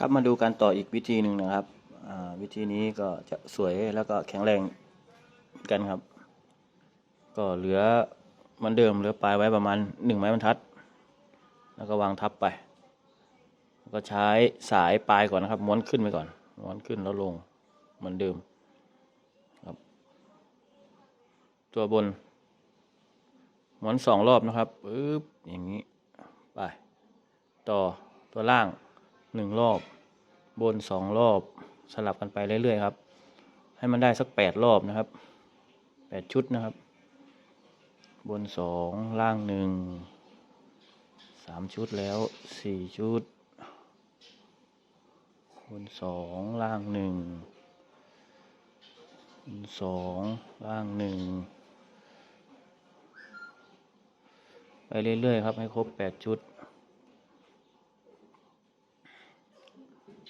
ครับมาดูการต่ออีกวิธีหนึ่งนะครับวิธีนี้ก็จะสวยแล้วก็แข็งแรงกันครับ ก็เหลือมันเดิมเหลือปลายไว้ประมาณหนึ่งไม้บรรทัด แล้วก็วางทับไป ก็ใช้สายปลายก่อนนะครับม้วนขึ้นไปก่อนม้วนขึ้นแล้วลงเหมือนเดิมครับ ตัวบนม้วนสองรอบนะครับปึ๊บอย่างนี้ไป ต่อตัวล่าง หนึ่งรอบ บนสองรอบสลับกันไปเรื่อยๆครับ ให้มันได้สักแปดรอบนะครับแปดชุดนะครับ บนสองล่างหนึ่งสามชุดแล้วสี่ชุด บนสองล่างหนึ่งบนสองล่างหนึ่งไปเรื่อยๆครับให้ครบแปดชุด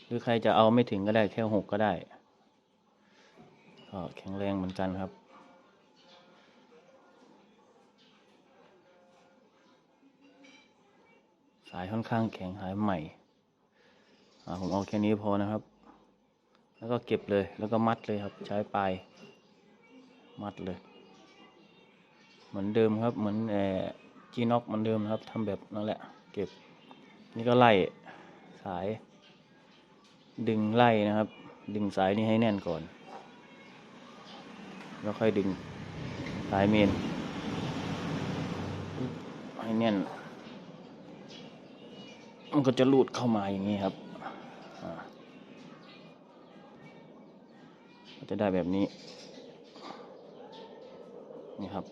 หรือใครจะเอาไม่ถึงก็ได้แค่หกก็ได้ก็แข็งแรงเหมือนกันครับ สายค่อนข้างแข็งหายใหม่ผมเอาแค่นี้พอนะครับ แล้วก็เก็บเลยแล้วก็มัดเลยครับ ใช้ปลายมัดเลย เหมือนเดิมครับ เหมือนแอจีน็อกเหมือนเดิมครับทำแบบนั่นแหละ เก็บ นี่ก็ไล่สาย ดึงไล่นะครับ ดึงสายนี้ให้แน่นก่อน แล้วค่อยดึงสายเมน ให้แน่น มันก็จะลูดเข้ามาอย่างนี้ครับจะได้แบบนี้ นี่ครับ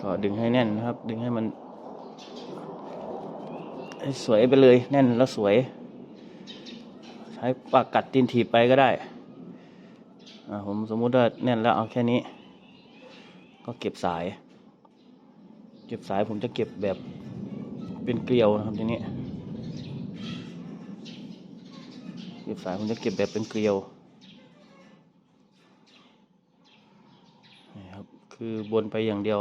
ก็ดึงให้แน่นนะครับ ดึงให้มัน สวยไปเลยแน่นแล้วสวย ใช้ปากกัดตีนถีบไปก็ได้ผมสมมุติว่าแน่นแล้วเอาแค่นี้ ก็เก็บสาย เก็บสายผมจะเก็บแบบเป็นเกลียวนะครับทีนี้เก็บสายผมจะเก็บแบบเป็นเกลียวนี่ครับคือบนไปอย่างเดียว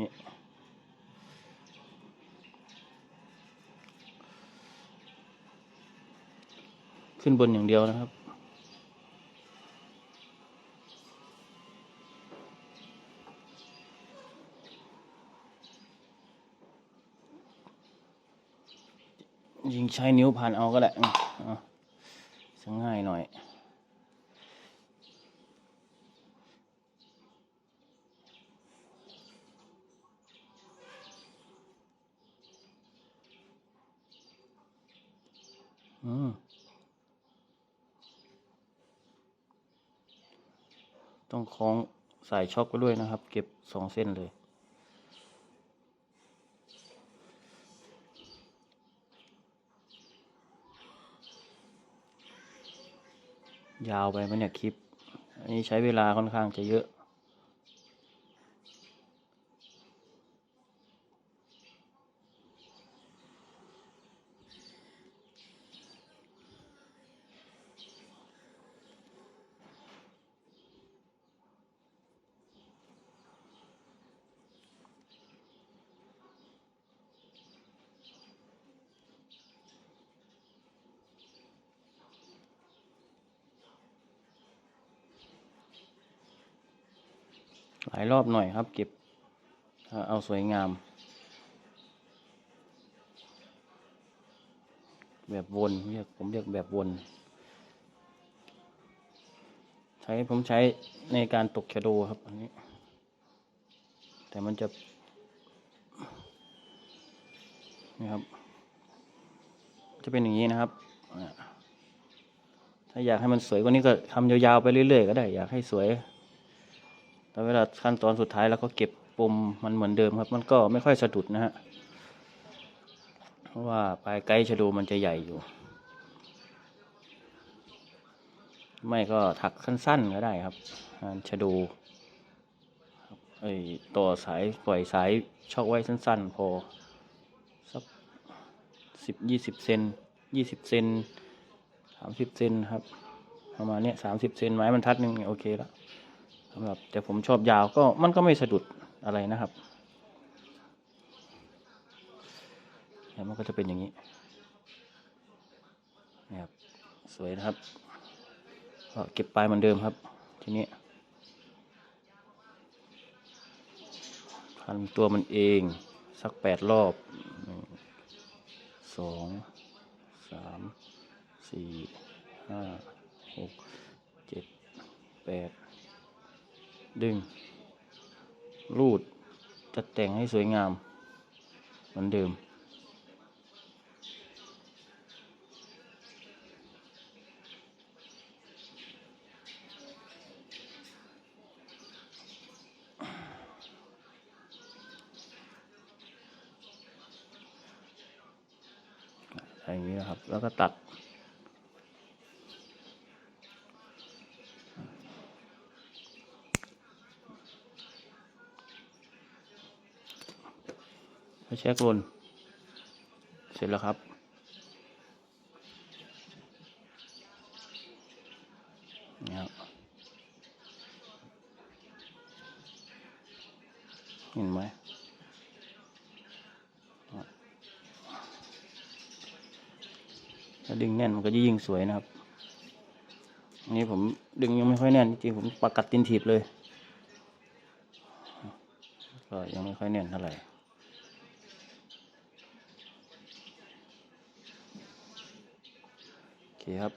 นี้ ขึ้นบนอย่างเดียวนะครับ ยิงใช้นิ้วพันเอาก็ได้จะง่ายหน่อยอืม ต้องคล้องสายช็อคไปด้วยนะครับ เก็บสองเส้นเลย ยาวไปไหมเนี่ยคลิป อันนี้ใช้เวลาค่อนข้างจะเยอะ หลายรอบหน่อยครับ เก็บเอาสวยงาม แบบวนเรียกผมเรียกแบบวน ใช้ผมใช้ในการตกชะโดครับอันนี้ แต่มันจะนี่ครับ จะเป็นอย่างนี้นะครับถ้าอยากให้มันสวยกว่านี้ก็ทำยาวๆไปเรื่อยๆก็ได้ อยากให้สวย แล้วเวลาขั้นตอนสุดท้ายเราก็เก็บปมมันเหมือนเดิมครับ มันก็ไม่ค่อยสะดุดนะฮะ เพราะว่าปลายไกด์ชะโดูมันจะใหญ่อยู่ ไม่ก็ถักสั้นๆก็ได้ครับงานชะโดูไอ้ต่อสายปล่อยสายช็อกไว้สั้นๆ พอสักสิบยี่สิบเซนยี่สิบเซนสามสิบเซนครับ ประมาณเนี้ยสามสิบเซนไม้บรรทัดหนึ่งโอเคแล้ว สำหรับแต่ผมชอบยาวก็มันก็ไม่สะดุดอะไรนะครับมันก็จะเป็นอย่างนี้นะครับสวยนะครับก็เก็บปลายเหมือนเดิมครับ ทีนี้พันตัวมันเองสักแปดรอบหนึ่งสองสามสี่ห้าหกเจ็ดแปด ดึง รูดจัดแต่งให้สวยงาม เหมือนเดิม อย่างนี้นะครับ แล้วก็ตัด ไปเช็คลนเสร็จแล้วครับ นี่ครับ เห็นไหมถ้าดึงแน่นมันก็จะยิ่งสวยนะครับนนี้ผมดึงยังไม่ค่อยแน่นจริงผมปากกัดตินถีบเลย ก็ยังไม่ค่อยแน่นเท่าไหร่ โอ เคครับ